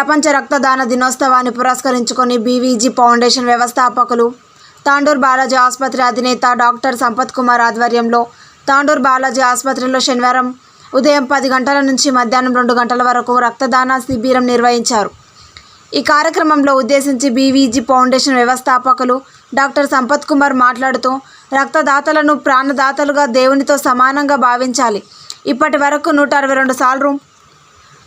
ప్రపంచ రక్తదాన దినోత్సవాన్ని పురస్కరించుకొని బీవీజీ ఫౌండేషన్ వ్యవస్థాపకులు తాండూర్ బాలాజీ ఆసుపత్రి అధినేత డాక్టర్ సంపత్ కుమార్ ఆధ్వర్యంలో తాండూర్ బాలాజీ ఆసుపత్రిలో శనివారం ఉదయం పది గంటల నుంచి మధ్యాహ్నం రెండు గంటల వరకు రక్తదాన శిబిరం నిర్వహించారు. ఈ కార్యక్రమంలో ఉద్దేశించి బీవీజీ ఫౌండేషన్ వ్యవస్థాపకులు డాక్టర్ సంపత్ కుమార్ మాట్లాడుతూ రక్తదాతలను ప్రాణదాతలుగా దేవునితో సమానంగా భావించాలి. ఇప్పటి వరకు నూట అరవై రెండు సార్లు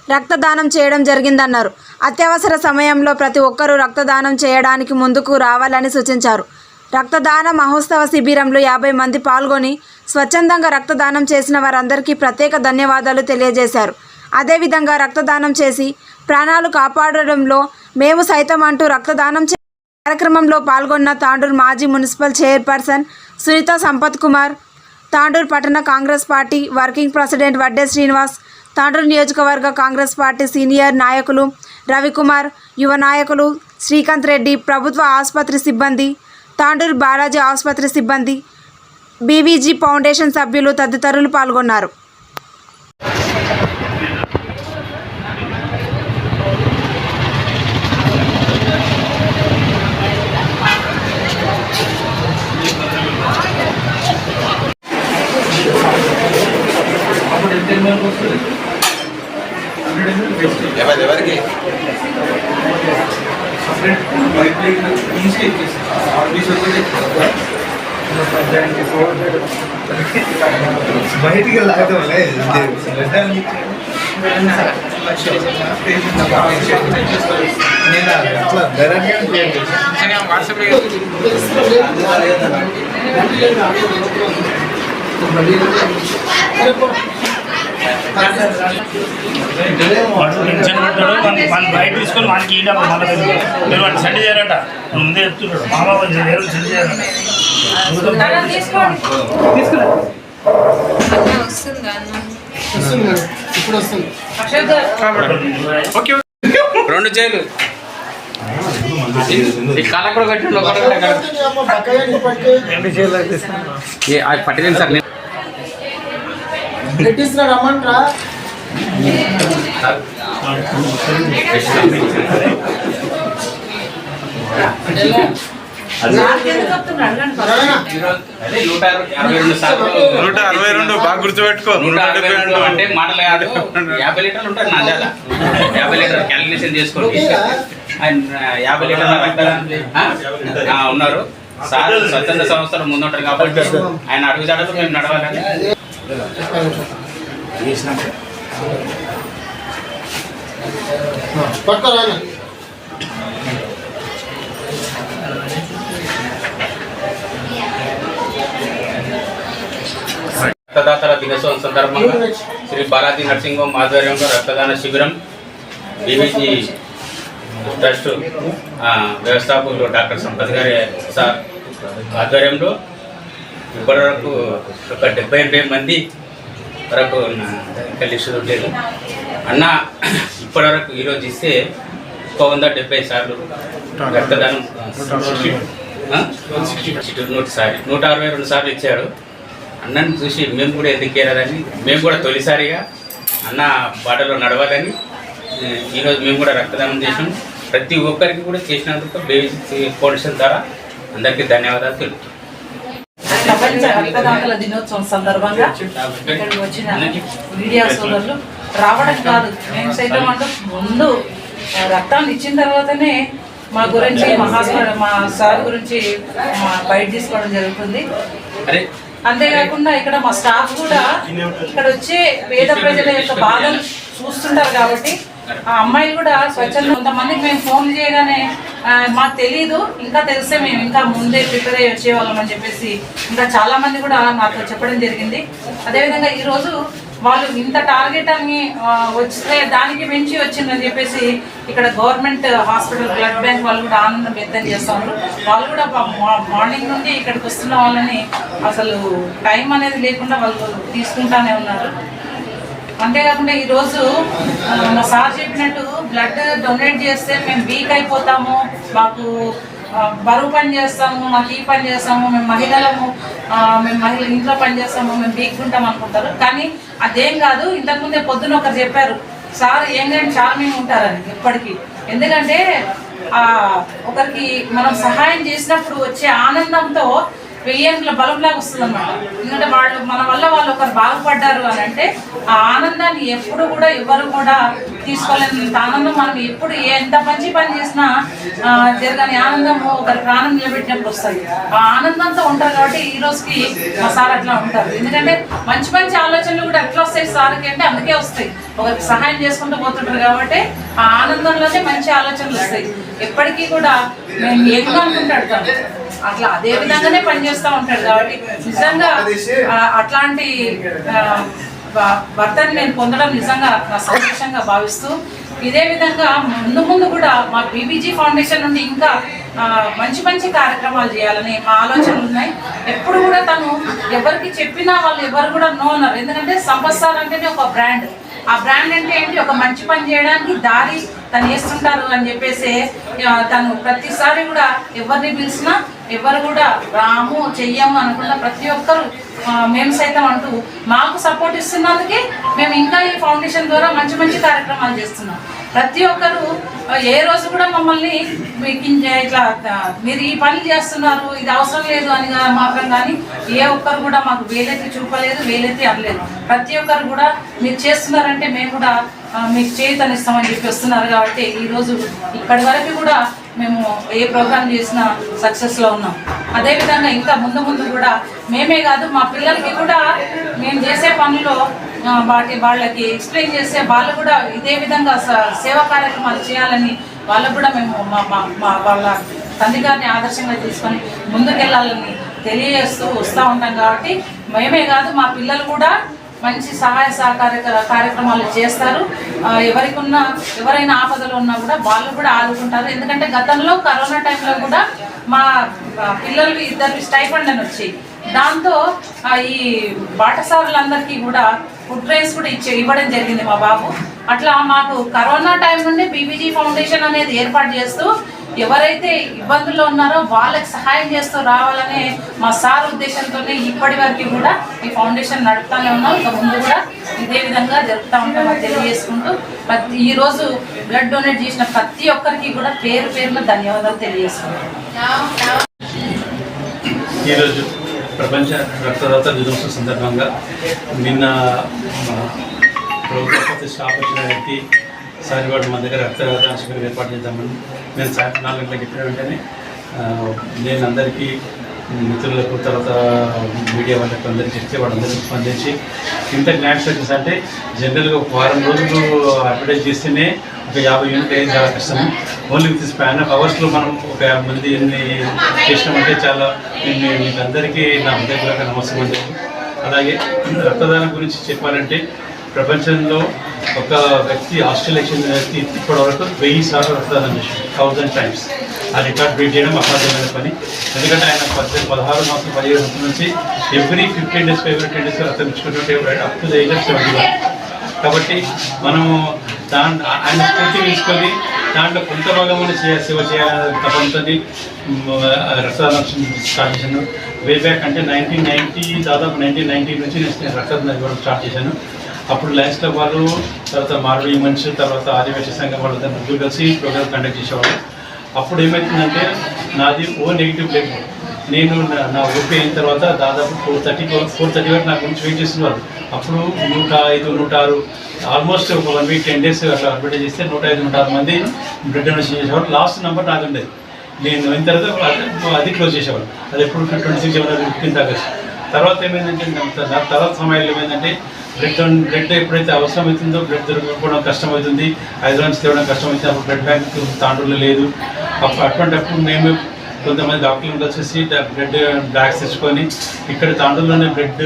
రక్తదానం చేయడం జరిగిందన్నారు. అత్యవసర సమయంలో ప్రతి ఒక్కరూ రక్తదానం చేయడానికి ముందుకు రావాలని సూచించారు. రక్తదాన మహోత్సవ శిబిరంలో యాభై మంది పాల్గొని స్వచ్ఛందంగా రక్తదానం చేసిన వారందరికీ ప్రత్యేక ధన్యవాదాలు తెలియజేశారు. అదేవిధంగా రక్తదానం చేసి ప్రాణాలు కాపాడడంలో మేము సైతం అంటూ రక్తదానం చే కార్యక్రమంలో పాల్గొన్న తాండూరు మాజీ మున్సిపల్ చైర్పర్సన్ సునీత సంపత్ కుమార్ తాండూరు పట్టణ Congress party working president Vadde Srinivas Tandur నియోజకవర్గ కాంగ్రెస్ పార్టీ సీనియర్ నాయకులు రవికుమార్ యువ నాయకులు శ్రీకాంత్ రెడ్డి ప్రభుత్వ ఆసుపత్రి సిబ్బంది తాండూరు బాలాజీ ఆసుపత్రి సిబ్బంది బీవీజీ ఫౌండేషన్ సభ్యులు తదితరులు పాల్గొన్నారు. బయటికి లాగలే నేను అట్లా డైరెక్ట్గా వాడు టెన్షన్ బయట తీసుకొని మనకి ఈడ మళ్ళీ మీరు వాడిని సెండ్ చేయాలంట ముందే చెప్తున్నాడు వేరే సెండ్ చేయాలంట ఇప్పుడు వస్తుంది రెండు చేలు కళ్ళ కూడా కట్టి పట్టింది సార్ నేను రమ్మంటారా అదే నూట అరవై రెండు సార్లు నూట అరవై రెండు బాగా గుర్తుపెట్టుకో. నూట అరవై రెండు అంటే మాటలు కాదు. యాభై లీటర్లు ఉంటాయి నా జాల. యాభై లీటర్ క్యాలిక్యులేషన్ చేసుకోండి యాభై లీటర్ల ఉన్నారు. సార్ స్వచ్ఛంద సంస్థలు ముందుంటారు కాబట్టి ఆయన అడుగు జాడలు మేము నడవాలని పట్టుకోరా రక్తదాతల దినోత్సవం సందర్భంగా శ్రీ బాలాజీ నర్సింగ్ హోమ్ ఆధ్వర్యంలో రక్తదాన శిబిరం బీబీజీ ట్రస్ట్ వ్యవస్థాపకులు డాక్టర్ సంపత్ గారి సార్ ఆధ్వర్యంలో ఇప్పటివరకు ఒక డెబ్బై ఎనభై మంది వరకు ఇంకా లిస్టు ఉండేది. అన్న ఇప్పటివరకు ఈరోజు ఇస్తే ఒక వంద డెబ్బై సార్లు రక్తదానం నూట సారి నూట అరవై రెండు సార్లు ఇచ్చాడు. అన్నని చూసి మేము కూడా ఎందుకు చేరాలని మేము కూడా తొలిసారిగా అన్న బాటలో నడవాలని ఈరోజు మేము కూడా రక్తదానం చేసాం ప్రతి ఒక్కరికి కూడా చేసినందుకు బేబీ ఫౌండేషన్ ద్వారా అందరికీ ధన్యవాదాలు తెలుపుతున్నాం. ప్రపంచ రక్తదాతల దినోత్సవం సందర్భంగా ఇక్కడికి వచ్చిన మీడియా సోదరులు రావడం కాదు. మేము సైతం అంటూ ముందు రక్తాన్ని ఇచ్చిన తర్వాతనే మా గురించి మా హాస్పిటల్ మా సార్ గురించి మా బయట తీసుకోవడం జరుగుతుంది. అంతేకాకుండా ఇక్కడ మా స్టాఫ్ కూడా ఇక్కడ వచ్చే పేద ప్రజల యొక్క బాధలు చూస్తుంటారు కాబట్టి ఆ అమ్మాయిలు కూడా స్వచ్ఛంద కొంతమందికి మేము ఫోన్ చేయగానే మాకు తెలియదు ఇంకా తెలిస్తే మేము ఇంకా ముందే ప్రిపేర్ అయ్యి వచ్చేవాళ్ళం అని చెప్పేసి ఇంకా చాలా మంది కూడా మాకు చెప్పడం జరిగింది. అదేవిధంగా ఈరోజు వాళ్ళు ఇంత టార్గెట్ అని వస్తే దానికి మించి వచ్చిందని చెప్పేసి ఇక్కడ గవర్నమెంట్ హాస్పిటల్ బ్లడ్ బ్యాంక్ వాళ్ళు కూడా ఆనందం వ్యక్తం చేస్తున్నారు. వాళ్ళు కూడా మా- మార్నింగ్ నుండి ఇక్కడికి వస్తున్న వాళ్ళని అసలు టైం అనేది లేకుండా వాళ్ళు తీసుకుంటానే ఉన్నారు. అంతేకాకుండా ఈరోజు మా సార్ చెప్పినట్టు బ్లడ్ డొనేట్ చేస్తే మేము వీక్ అయిపోతాము మాకు బరువు పని చేస్తాము మాకు ఈ పని చేస్తాము మేము మహిళలము మేము మహిళ ఇంట్లో పని చేస్తాము మేము వీక్ ఉంటాం అనుకుంటారు. కానీ అదేం కాదు ఇంతకుముందే పొద్దున ఒకరు చెప్పారు సార్ యంగ్ అండ్ చార్మింగ్ ఉంటారని ఎప్పటికీ ఎందుకంటే ఒకరికి మనం సహాయం చేసినప్పుడు వచ్చే ఆనందంతో వెయ్యేంట్ల బలంలాగా వస్తుంది అనమాట ఎందుకంటే వాళ్ళు మన వల్ల వాళ్ళు ఒకరు బాగుపడ్డారు అని అంటే ఆ ఆనందాన్ని ఎప్పుడు కూడా ఎవరు కూడా తీసుకోలేనంత ఆనందం మనం ఎప్పుడు ఎంత మంచి పని చేసినా జరగని ఆనందం ఒకరి ప్రాణం నిలబెట్టినప్పుడు వస్తుంది. ఆ ఆనందంతో ఉంటారు కాబట్టి ఈ రోజుకి మా సార్ అట్లా ఉంటారు. ఎందుకంటే మంచి మంచి ఆలోచనలు కూడా ఎట్లా వస్తాయి సార్కి అంటే అందుకే వస్తాయి. ఒకరికి సహాయం చేసుకుంటూ పోతుంటారు కాబట్టి ఆ ఆనందంలోనే మంచి ఆలోచనలు వస్తాయి. ఎప్పటికీ కూడా మేము ఎక్కువ అనుకుంటాడు అట్లా అదే విధంగానే పనిచేస్తూ ఉంటాడు కాబట్టి నిజంగా అట్లాంటి భర్తని నేను పొందడం నిజంగా నా సంతోషంగా భావిస్తూ ఇదే విధంగా ముందు ముందు కూడా మా బీబీజీ ఫౌండేషన్ నుండి ఇంకా మంచి మంచి కార్యక్రమాలు చేయాలని మా ఆలోచనలు ఉన్నాయి. ఎప్పుడు కూడా తను ఎవరికి చెప్పినా వాళ్ళు ఎవరు కూడా నో అన్నారు. ఎందుకంటే సంపత్ సార్ అంటేనే ఒక బ్రాండ్. ఆ బ్రాండ్ అంటే ఏంటి? ఒక మంచి పని చేయడానికి దారి తను వేస్తుంటారు అని చెప్పేసి తను ప్రతిసారి కూడా ఎవరిని పిలిచినా ఎవరు కూడా రాము చెయ్యము అనుకున్న ప్రతి ఒక్కరు మేము సైతం అంటూ మాకు సపోర్ట్ ఇస్తున్నందుకే మేము ఇంకా ఈ ఫౌండేషన్ ద్వారా మంచి మంచి కార్యక్రమాలు చేస్తున్నాం. ప్రతి ఒక్కరు ఏ రోజు కూడా మమ్మల్ని మీకు ఇట్లా మీరు ఈ పనులు చేస్తున్నారు ఇది అవసరం లేదు అని మాత్రం కానీ ఏ ఒక్కరు కూడా మాకు వేలెత్తి చూపలేదు వేలెత్తి అనలేదు. ప్రతి ఒక్కరు కూడా మీరు చేస్తున్నారంటే మేము కూడా మీకు చేతనిస్తామని చెప్పి వస్తున్నారు కాబట్టి ఈరోజు ఇక్కడి వరకు కూడా మేము ఏ ప్రోగ్రామ్ చేసినా సక్సెస్లో ఉన్నాం. అదేవిధంగా ఇంకా ముందు ముందు కూడా మేమే కాదు మా పిల్లలకి కూడా మేము చేసే పనిలో వాటి వాళ్ళకి ఎక్స్ప్లెయిన్ చేస్తే వాళ్ళు కూడా ఇదే విధంగా స- సేవా కార్యక్రమాలు చేయాలని వాళ్ళకు కూడా మేము మా మా వాళ్ళ తండ్రి గారిని ఆదర్శంగా తీసుకొని ముందుకెళ్ళాలని తెలియజేస్తూ వస్తూ ఉంటాం కాబట్టి మేమే కాదు మా పిల్లలు కూడా మంచి సహాయ సహకార కార్యక్రమాలు చేస్తారు. ఆ, ఎవరికి ఉన్న ఎవరైనా ఆపదలు ఉన్నా కూడా వాళ్ళు కూడా ఆదుకుంటారు. ఎందుకంటే గతంలో కరోనా టైంలో కూడా మా పిల్లలు ఇద్దరు స్టైఫండ్ అని వచ్చాయి దాంతో ఈ బాటసారులందరికీ కూడా ఫుడ్ రైస్ కూడా ఇచ్చే ఇవ్వడం జరిగింది మా బాబు. అట్లా మాకు కరోనా టైం నుండి బీబీజీ ఫౌండేషన్ అనేది ఏర్పాటు చేస్తూ ఎవరైతే ఇబ్బందుల్లో ఉన్నారో వాళ్ళకి సహాయం చేస్తూ రావాలనే మా సార్ ఉద్దేశంతోనే ఇప్పటి వరకు కూడా ఈ ఫౌండేషన్ నడుపుతానే ఉన్నాం. ఇక ముందు కూడా ఇదే విధంగా జరుపుతూ ఉంటామని తెలియజేసుకుంటూ ప్రతి ఈరోజు బ్లడ్ డొనేట్ చేసిన ప్రతి ఒక్కరికి కూడా పేరు పేరున ధన్యవాదాలు తెలియజేసుకుంటాం ఈరోజు ప్రపంచ రక్తదాత దినోత్సవం సందర్భంగా నిన్న ప్రభుత్వ ప్రతిష్ట వ్యక్తి సార్ వాడు మా దగ్గర రక్తదాన శిబిరం ఏర్పాటు చేద్దామని నేను సాయంత్రం నాలుగు గంటలకు చెప్పిన వెంటనే నేను అందరికీ మిత్రులకు తర్వాత మీడియా వాళ్ళకి అందరికీ చెప్తే వాళ్ళందరికీ స్పందించి ఇంత గ్రాండ్ సక్సెస్ అంటే జనరల్గా ఒక వారం రోజులు అడ్వర్టైజ్ చేస్తేనే ఒక యాభై యూనిట్ అయ్యేది చాలా కష్టం. ఓన్లీ విత్ స్పాన్ ఆఫ్ అవర్స్లో మనం ఒక యాభై మంది ఎన్ని చేసినామంటే చాలా నేను మీకు అందరికీ నా హృదయపూర్వక నమస్కారం అలాగే రక్తదానం గురించి చెప్పాలంటే ప్రపంచంలో ఒక వ్యక్తి ఆస్ట్రేలియా చెందిన వ్యక్తి ఇప్పటివరకు వెయ్యి సార్లు రక్తదానం చేశాడు థౌజండ్ టైమ్స్. ఆ రికార్డ్ బ్రేక్ చేయడం అసాధ్యమైన పని. ఎందుకంటే ఆయన పద్దెనిమిది పదహారు మాసం పదిహేడు సంవత్సరం నుంచి every fifteen days every ten days రక్తం ఇచ్చుకుంటుంటే up to the age of seventy one కాబట్టి మనము దాని ఆయన స్ఫూర్తి తీసుకొని దాంట్లో కొంత భాగమైన చేయ సేవ చేయాలని తపంతో రక్తదానం స్టార్ట్ చేశాను వే బ్యాక్ అంటే నైన్టీన్ నైన్టీ దాదాపు నైన్టీన్ నైన్టీ నుంచి నేను రక్తదానం ఇవ్వడం స్టార్ట్ చేశాను. అప్పుడు లయన్స్ క్లబ్ వాళ్ళు తర్వాత మార్వీ మనిషి తర్వాత ఆదివాసీ సంఘం వాళ్ళందరూ ముగ్గురు కలిసి ప్రోగ్రామ్ కండక్ట్ చేసేవాళ్ళు. అప్పుడు ఏమవుతుందంటే నాది ఓ నెగిటివ్ బ్లడ్ నేను నా- నా ఓపీ అయిన తర్వాత దాదాపు ఫోర్ థర్టీ ఫోర్ థర్టీ వరకు నా గురించి వెయిట్ చేస్తున్నారు అప్పుడు నూట ఐదు నూట ఆరు ఆల్మోస్ట్ ఒక వన్ వీక్ టెన్ డేస్ అట్లా అడ్వర్టైజ్ చేస్తే నూట ఐదు నూట ఆరు మంది బ్లడ్ డొనేషన్ చేసేవాళ్ళు. లాస్ట్ నెంబర్ నాకు ఉండేది నేను అయిన తర్వాత అది- క్లోజ్ చేసేవాళ్ళు. అది ఎప్పుడు twenty six January fifteenth August తర్వాత ఏమైందంటే తర్వాత సమయంలో ఏమైందంటే బ్లడ్ బ్రెడ్ బ్లడ్ ఎప్పుడైతే అవసరం అవుతుందో బ్లడ్ దొరకకపోవడం కష్టమవుతుంది. హైదరాబాద్ తేవడం కష్టమవుతుంది. అప్పుడు బ్లడ్ బ్యాంక్ తాండూరులో లేదు. అటువంటిప్పుడు మేము కొంతమంది డాక్టర్లు వచ్చేసి బ్లడ్ బ్యాగ్స్ తెచ్చుకొని ఇక్కడ తాండూరులోనే బ్లడ్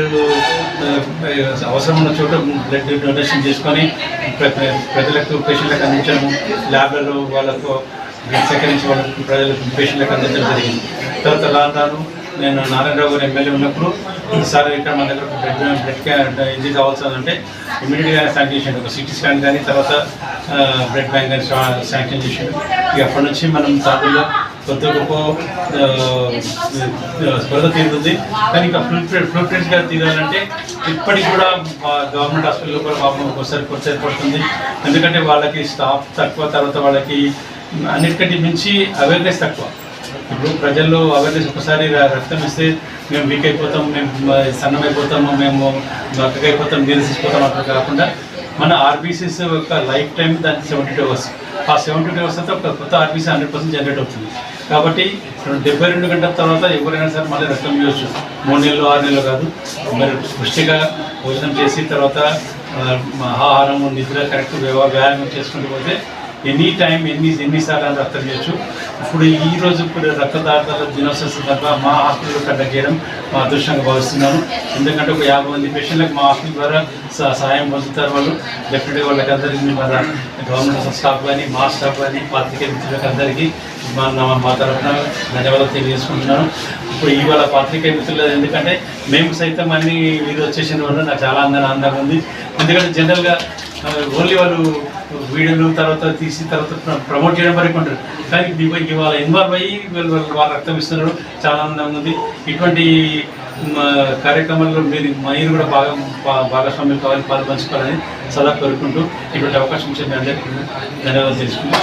అవసరం ఉన్న చోట బ్లడ్ డొనేషన్ చేసుకొని ప్రజలకు పేషెంట్లకు అందించడము. ల్యాబ్లలో వాళ్ళకు బ్లడ్ సేకరించి వాళ్ళకు ప్రజలకు పేషెంట్లకు అందించడం జరిగింది. తర్వాత రాను నేను నారాయణరావు గారు ఎమ్మెల్యే ఉన్నప్పుడు సార్ ఇక్కడ మన దగ్గర బ్లడ్ బ్లడ్ క్యాన్ ఇది కావాల్సిందంటే ఇమీడియట్గా శాంక్షన్ చేసాడు ఒక సిటీ స్కాన్ కానీ తర్వాత బ్లడ్ బ్యాంక్ కానీ శాంక్షన్ చేసాడు ఇక అప్పటి నుంచి మనం తాపీలో కొత్త గొప్ప స్పృహ తీరుతుంది. కానీ ఇంకా ఫుల్ ఫ్రెండ్స్గా తీరాలంటే ఇప్పటికి కూడా గవర్నమెంట్ హాస్పిటల్లో కూడా పాపం ఒకసారి కొత్త పడుతుంది ఎందుకంటే వాళ్ళకి స్టాఫ్ తక్కువ తర్వాత వాళ్ళకి అన్నిటికంటే మించి అవేర్నెస్ తక్కువ. ఇప్పుడు ప్రజల్లో అవేర్నెస్ ఒకసారి రక్తం ఇస్తే మేము వీక్ అయిపోతాం మేము సన్నమైపోతాము మేము బక్కగైపోతాం నీరసిపోతాం అట్లా కాకుండా మన ఆర్బీసీస్ యొక్క లైఫ్ టైం దానికి సెవెంటీ టూ అవర్స్ ఆ సెవెంటీ టూ అవర్స్ అంతా ఒక కొత్త ఆర్బీసీ హండ్రెడ్ పర్సెంట్ జనరేట్ అవుతుంది. కాబట్టి రెండు డెబ్బై రెండు గంటల తర్వాత ఎవరైనా సరే మళ్ళీ రక్తం ఇవ్వచ్చు. మూడు నెలలు ఆరు నెలలు కాదు. మరి పుష్టిగా భోజనం చేసి తర్వాత ఆహారము ఆహారం నిద్ర కరెక్ట్ వ్యాయామం చేసుకుంటూ పోతే ఎనీ టైం ఎన్ని ఎన్నిసార్లు అని రక్తం చేయొచ్చు. ఇప్పుడు ఈ రోజు ఇప్పుడు రక్తదాతల దినోత్సవం సందర్భంగా మా హాస్పిటల్ కండక్ట్ చేయడం మా అదృష్టంగా భావిస్తున్నాను. ఎందుకంటే ఒక యాభై మంది పేషెంట్లకు మా హాస్పిటల్ ద్వారా స- సహాయం పొందుతారు వాళ్ళు. డెఫినెట్గా వాళ్ళకి అందరికీ మన గవర్నమెంట్ స్టాఫ్ కానీ మా స్టాఫ్ కానీ పాత్రికేయ మిత్రులకు అందరికీ మా మా తరఫున ధన్యవాదాలు తెలియజేసుకుంటున్నాను. ఇప్పుడు ఇవాళ పాత్రికేయ మిత్రులు ఎందుకంటే మేము సైతం అన్ని మీరు వచ్చేసిన వల్ల నాకు చాలా అందంగా ఆనందంగా ఉంది. ఎందుకంటే జనరల్గా ఓన్లీ వాళ్ళు వీడియోలు తర్వాత తీసి తర్వాత ప్రమోట్ చేయడం వరకు ఉంటారు. కానీ ఇవ- వాళ్ళ ఇన్వాల్వ్ అయ్యి వీళ్ళు వాళ్ళు రక్తం ఇస్తున్నారు. చాలా ఆనందంగా ఉంది. ఇటువంటి కార్యక్రమాల్లో మీరు మీరు కూడా బాగా భాగస్వామ్యం కావాలి పాల్పంచుకోవాలని సలహా కోరుకుంటూ ఇటువంటి అవకాశం ఇచ్చే మీ అందరికీ ధన్యవాదాలు తెలుసుకుంటూ